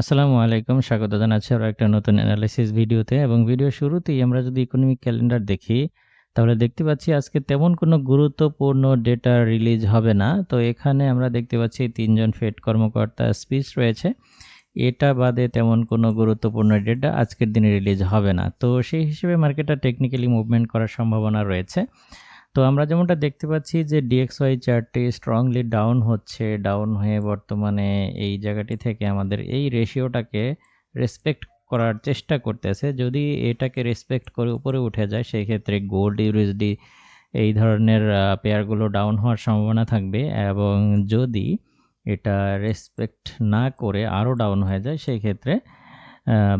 আসসালামু আলাইকুম, স্বাগত জানাচ্ছি আরও একটা নতুন অ্যানালাইসিস ভিডিওতে। এবং ভিডিও শুরুতেই আমরা যদি ইকোনমিক ক্যালেন্ডার দেখি, তাহলে দেখতে পাচ্ছি আজকে তেমন কোনো গুরুত্বপূর্ণ ডেটা রিলিজ হবে না। তো এখানে আমরা দেখতে পাচ্ছি তিনজন ফেড কর্মকর্তা স্পিচ রয়েছে। এটা বাদে তেমন কোনো গুরুত্বপূর্ণ ডেটা আজকের দিনে রিলিজ হবে না। তো সেই হিসেবে মার্কেটটা টেকনিক্যালি মুভমেন্ট করার সম্ভাবনা রয়েছে। তো আমরা যেমনটা দেখতে পাচ্ছি যে ডিএক্সওয়াই চার্টটি স্ট্রংলি ডাউন হচ্ছে ডাউন হয়ে বর্তমানে এই জায়গাটি থেকে আমাদের এই রেশিওটাকে রেসপেক্ট করার চেষ্টা করতেছে। যদি এটাকে রেসপেক্ট করে উপরে উঠে যায় সেই ক্ষেত্রে গোল্ড ইউএসডি এই ধরনের পেয়ারগুলো ডাউন হওয়ার সম্ভাবনা থাকবে এবং যদি এটা রেসপেক্ট না করে আরও ডাউন হয়ে যায় সেই ক্ষেত্রে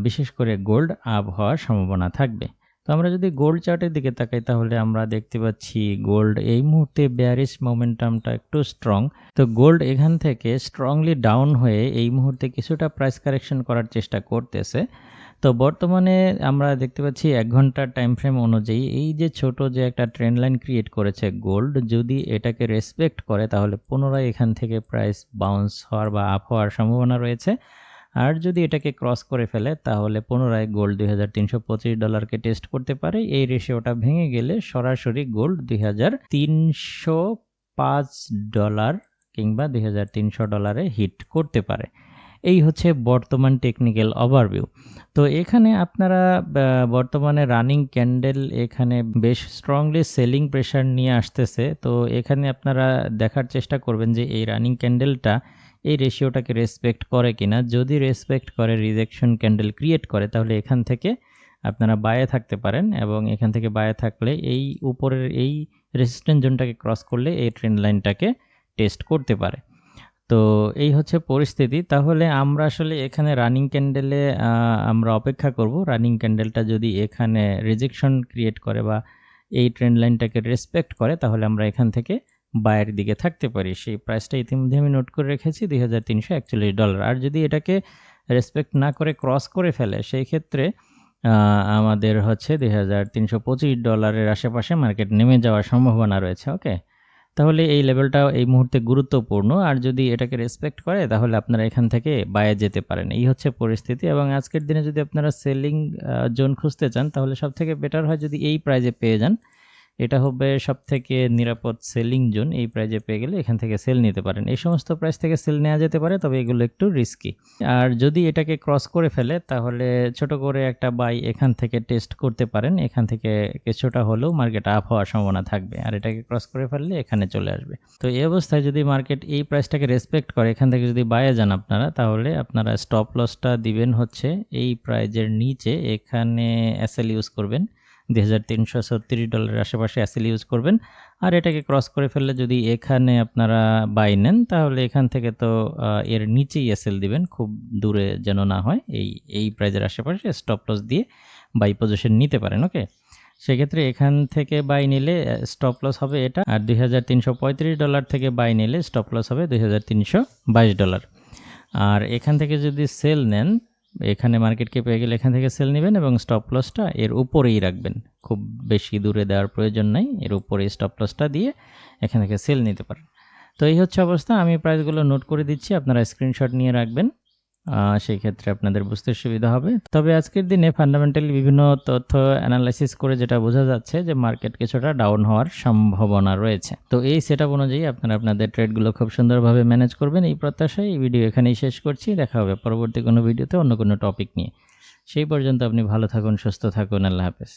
বিশেষ করে গোল্ড আপ হওয়ার সম্ভাবনা থাকবে। তো আমরা যদি গোল্ড চার্টের দিকে তাকাই তাহলে আমরা দেখতে পাচ্ছি গোল্ড এই মুহূর্তে ব্যারিস মোমেন্টামটা একটু স্ট্রং তো গোল্ড এখান থেকে স্ট্রংলি ডাউন হয়ে এই মুহূর্তে কিছুটা প্রাইস কারেকশন করার চেষ্টা করতেছে। তো বর্তমানে আমরা দেখতে পাচ্ছি এক ঘণ্টার টাইম ফ্রেম অনুযায়ী এই যে ছোট যে একটা ট্রেন্ড লাইন ক্রিয়েট করেছে গোল্ড যদি এটাকে রেসপেক্ট করে তাহলে পুনরায় এখান থেকে প্রাইস বাউন্স হওয়ার বা আপ হওয়ার সম্ভাবনা রয়েছে। আর যদি এটাকে ক্রস করে ফেলে, তাহলে পুনরায় গোল্ড দুই হাজার তিনশো পঁচিশ ডলারকে টেস্ট করতে পারে। এই রেশিওটা ভেঙে গেলে সরাসরি গোল্ড দুই হাজার তিনশো পাঁচ ডলার কিংবা দুই হাজার তিনশো ডলারে হিট করতে পারে। এই হচ্ছে বর্তমান টেকনিক্যাল ওভারভিউ তো এখানে আপনারা বর্তমানে রানিং ক্যান্ডেল এখানে বেশ স্ট্রংলি সেলিং প্রেশার নিয়ে আসতেছে। তো এখানে আপনারা দেখার চেষ্টা করবেন যে এই রানিং ক্যান্ডেলটা এই রেশিওটাকে রেসপেক্ট করে কিনা, যদি রেসপেক্ট করে রিজেকশন ক্যান্ডেল ক্রিয়েট করে, তাহলে এখান থেকে আপনারা বায়ে থাকতে পারেন এবং এখান থেকে বায়ে থাকলে এই উপরের এই রেসিস্ট্যান্ট জোনটাকে ক্রস করলে এই ট্রেন্ড লাইনটাকে টেস্ট করতে পারে। তো এই হচ্ছে পরিস্থিতি। তাহলে আমরা আসলে এখানে রানিং ক্যান্ডেলে আমরা অপেক্ষা করব। রানিং ক্যান্ডেলটা যদি এখানে রিজেকশন ক্রিয়েট করে বা এই ট্রেন্ড লাইনটাকে রেসপেক্ট করে, তাহলে আমরা এখান থেকে বায়ের দিকে থাকতে পারি। সেই প্রাইসটা ইতিমধ্যে আমি নোট করে রেখেছি, দুই হাজার তিনশো একচল্লিশ ডলার আর যদি এটাকে রেসপেক্ট না করে ক্রস করে ফেলে, সেই ক্ষেত্রে আমাদের হচ্ছে দুই হাজার তিনশো পঁচিশ ডলারের আশেপাশে মার্কেট নেমে যাওয়ার সম্ভাবনা রয়েছে ওকে তাহলে এই লেভেলটা এই মুহূর্তে গুরুত্বপূর্ণ। আর যদি এটাকে রেসপেক্ট করে, তাহলে আপনারা এখান থেকে বায়ে যেতে পারেন। এই হচ্ছে পরিস্থিতি। এবং আজকের দিনে যদি আপনারা সেলিং জোন খুঁজতে চান, তাহলে সব থেকে বেটার হয় যদি এই প্রাইজে পেয়ে যান। এটা হবে সব থেকে নিরাপদ সেলিং জোন। এই প্রাইজে পেয়ে গেলে এখান থেকে সেল নিতে পারেন। এই সমস্ত প্রাইস থেকে সেল নেওয়া যেতে পারে, তবে এগুলো একটু রিস্কি আর যদি এটাকে ক্রস করে ফেলে, তাহলে ছোট করে একটা বাই এখান থেকে টেস্ট করতে পারেন। এখান থেকে কিছুটা হলেও মার্কেট আপ হওয়ার সম্ভাবনা থাকবে। আর এটাকে ক্রস করে ফেললে এখানে চলে আসবে। তো এই অবস্থায় যদি মার্কেট এই প্রাইসটাকে রেসপেক্ট করে, এখান থেকে যদি বাইরে যান আপনারা, তাহলে আপনারা স্টপ লসটা দিবেন হচ্ছে এই প্রাইজের নিচে। এখানে এসএল ইউজ করবেন। দুই হাজার তিনশো ছত্রিশ ডলারের আশেপাশে অ্যাসেল ইউজ করবেন। আর এটাকে ক্রস করে ফেললে যদি এখানে আপনারা বাই নেন, তাহলে এখান থেকে তো এর নিচেই এসেল দিবেন, খুব দূরে যেন না হয়, এই এই প্রাইজের আশেপাশে স্টপ লস দিয়ে বাই পজিশন নিতে পারেন ওকে সেক্ষেত্রে এখান থেকে বাই নিলে স্টপ লস হবে এটা, আর দুই হাজার তিনশো পঁয়ত্রিশ ডলার থেকে বাই নিলে স্টপ লস হবে দু হাজার তিনশো বাইশ ডলার আর এখান থেকে যদি সেল নেন এখানে মার্কেটকে পেয়ে গেলে এখান থেকে সেল নেবেন এবং স্টপ লসটা এর উপরেই রাখবেন। খুব বেশি দূরে দেওয়ার প্রয়োজন নাই, এর উপরে স্টপ লসটা দিয়ে এখান থেকে সেল নিতে পারেন। তো এই হচ্ছে অবস্থা, আমি প্রাইসগুলো নোট করে দিচ্ছি, আপনারা স্ক্রিনশট নিয়ে রাখবেন। সেই ক্ষেত্রে আপনাদের বুঝতে সুবিধা হবে। তবে আজকের দিনে ফান্ডামেন্টালি বিভিন্ন তথ্য অ্যানালাইসিস করে যেটা বোঝা যাচ্ছে যে মার্কেট কিছুটা ডাউন হওয়ার সম্ভাবনা রয়েছে। তো এই সেট অনুযায়ী আপনারা আপনাদের ট্রেডগুলো খুব সুন্দরভাবে ম্যানেজ করবেন। এই প্রত্যাশায় এই ভিডিও এখানেই শেষ করছি। দেখা হবে পরবর্তী কোনো ভিডিওতে অন্য কোনো টপিক নিয়ে। সেই পর্যন্ত আপনি ভালো থাকুন, সুস্থ থাকুন। আল্লাহ হাফেজ।